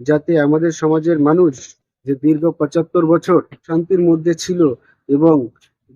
যাতে আমাদের সমাজের মানুষ যে দীর্ঘ পঁচাত্তর বছর শান্তির মধ্যে ছিল এবং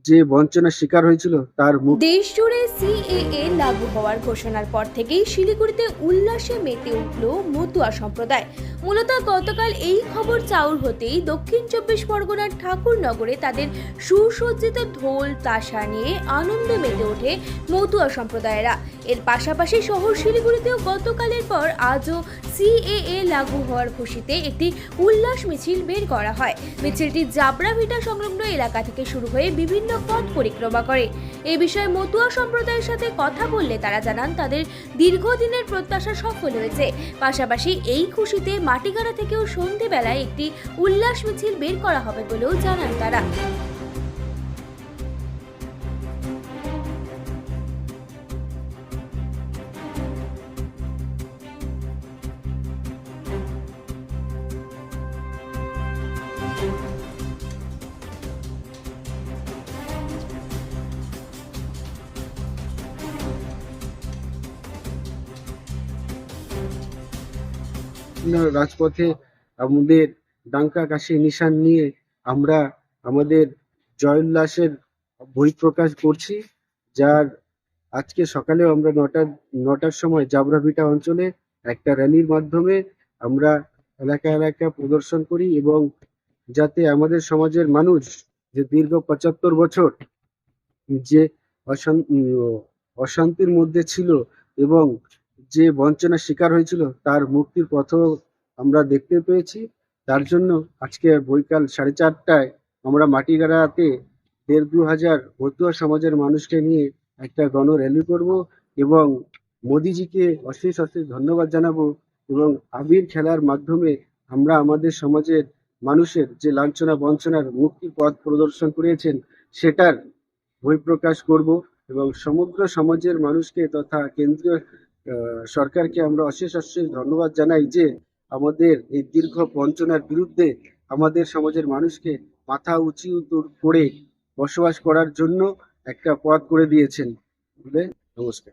যে বঞ্চনার শিকার হয়েছিল, তার মুক্তি দেশ জুড়ে সিএএ লাগু হওয়ার ঘোষণার পর থেকেই শিলিগুড়িতে উল্লাসে মেতে উঠল মতুয়া সম্প্রদায়। মূলত গতকাল এই খবর চাউর হতেই দক্ষিণ চব্বিশ পরগনার ঠাকুরনগরে তাদের সুসজ্জিত ঢোল তাসা নিয়ে আনন্দে মেতে ওঠে মতুয়া সম্প্রদায়েরা। এর পাশাপাশি শহর শিলিগুড়িতেও গতকালের পর আজও সিএএ লাগু হওয়ার খুশিতে একটি উল্লাস মিছিল বের করা হয়। মিছিলটি জাবরাভিটা সংলগ্ন এলাকা থেকে শুরু হয়ে বিভিন্ন পথ পরিক্রমা করে। এ বিষয়ে মতুয়া সম্প্রদায়ের সাথে কথা বললে তারা জানান, তাদের দীর্ঘদিনের প্রত্যাশা সফল হয়েছে। পাশাপাশি এই খুশিতে মাটিগাড়া থেকেও সন্ধেবেলায় একটি উল্লাস মিছিল বের করা হবে বলেও জানান তারা। রাজপথে আমাদের ডাঙ্কা কাশি নিশান নিয়ে আমরা আমাদের জয়োল্লাসের বহিঃপ্রকাশ করছি, যার আজকে সকালেও আমরা নটা নটার সময় জাবরাভিটা অঞ্চলে একটা র্যালির মাধ্যমে আমরা এলাকা এলাকা প্রদর্শন করি এবং যাতে আমাদের সমাজের মানুষ যে দীর্ঘ পঁচাত্তর বছর যে অশান- অশান্তির মধ্যে ছিল এবং যে বঞ্চনার শিকার হয়েছিল, তার মুক্তির পথও আমরা দেখতে পেয়েছি। তার জন্য আজকে বৈকাল সাড়ে চারটায় আমরা মাটিগাড়াতে দেড় দু হাজার মতুয়া সমাজের মানুষকে নিয়ে একটা গণ র্যালি করব এবং মোদিজিকে অশেষ অশেষ ধন্যবাদ জানাব এবং আবির খেলার মাধ্যমে আমরা আমাদের সমাজের মানুষের যে লাঞ্ছনা বঞ্চনার মুক্তি পথ প্রদর্শন করেছেন সেটার বহিঃপ্রকাশ করব এবং সমগ্র সমাজের মানুষকে তথা কেন্দ্রীয় সরকারকে আমরা অশেষ অশেষ ধন্যবাদ জানাই যে আমাদের এই দীর্ঘ বঞ্চনার বিরুদ্ধে আমাদের সমাজের মানুষকে মাথা উঁচু করে বসবাস করার জন্য একটা পথ করে দিয়েছেন। বলে নমস্কার।